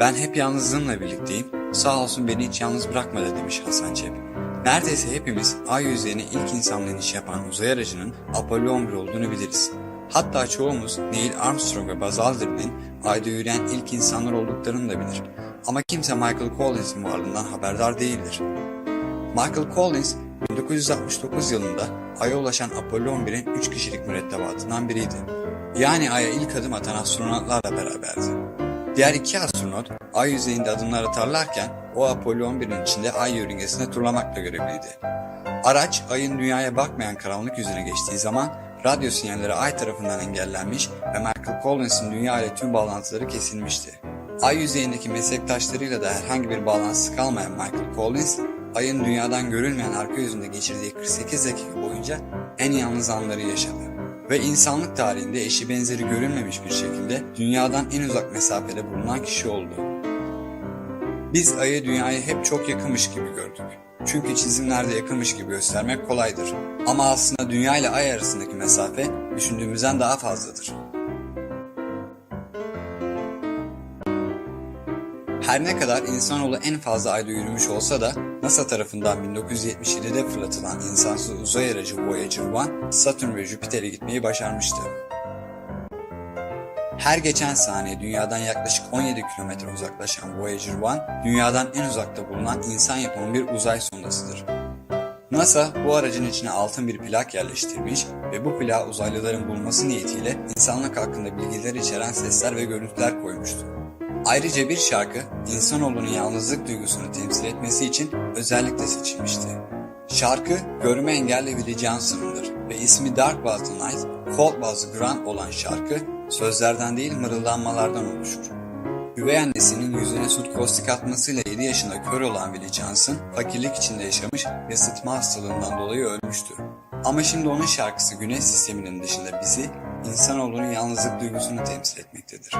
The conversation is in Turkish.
Ben hep yalnızlığımla birlikteyim. Sağ olsun beni hiç yalnız bırakmadı demiş Hasan Çep. Neredeyse hepimiz ay yüzeyine ilk insanla iniş yapan uzay aracının Apollo 11 olduğunu biliriz. Hatta çoğumuz Neil Armstrong ve Buzz Aldrin'in ayda yürüyen ilk insanlar olduklarını da bilir. Ama kimse Michael Collins'in varlığından haberdar değildir. Michael Collins 1969 yılında Ay'a ulaşan Apollo 11'in 3 kişilik mürettebatından biriydi. Yani Ay'a ilk adım atan astronotlarla beraberdi. Diğer iki astronot Ay yüzeyinde adımlar atarlarken o Apollo 11'in içinde Ay yörüngesinde turlamakla görevliydi. Araç Ay'ın dünyaya bakmayan karanlık yüzüne geçtiği zaman radyo sinyalleri Ay tarafından engellenmiş ve Michael Collins'in dünya ile tüm bağlantıları kesilmişti. Ay yüzeyindeki meslektaşlarıyla da herhangi bir bağlantısı kalmayan Michael Collins, Ay'ın dünyadan görülmeyen arka yüzünde geçirdiği 48 dakika boyunca en yalnız anları yaşadı. Ve insanlık tarihinde eşi benzeri görülmemiş bir şekilde dünyadan en uzak mesafede bulunan kişi oldu. Biz Ay'ı dünyaya hep çok yakınmış gibi gördük. Çünkü çizimlerde yakınmış gibi göstermek kolaydır. Ama aslında dünya ile Ay arasındaki mesafe düşündüğümüzden daha fazladır. Her ne kadar insanoğlu en fazla ayda yürümüş olsa da NASA tarafından 1977'de fırlatılan insansız uzay aracı Voyager 1 Satürn ve Jüpiter'e gitmeyi başarmıştı. Her geçen saniye dünyadan yaklaşık 17 kilometre uzaklaşan Voyager 1, dünyadan en uzakta bulunan insan yapımı bir uzay sondasıdır. NASA bu aracın içine altın bir plak yerleştirmiş ve bu plağa uzaylıların bulması niyetiyle insanlık hakkında bilgiler içeren sesler ve görüntüler koymuştu. Ayrıca bir şarkı insanoğlunun yalnızlık duygusunu temsil etmesi için özellikle seçilmişti. Şarkı görme engelli Willie Johnson'ındır ve ismi Dark Was the Night, Cold Was the Ground olan şarkı sözlerden değil mırıldanmalardan oluşur. Üvey annesinin yüzüne süt kostik atmasıyla 7 yaşında kör olan Willie Johnson fakirlik içinde yaşamış ve sıtma hastalığından dolayı ölmüştü. Ama şimdi onun şarkısı güneş sisteminin dışında bizi, insanoğlunun yalnızlık duygusunu temsil etmektedir.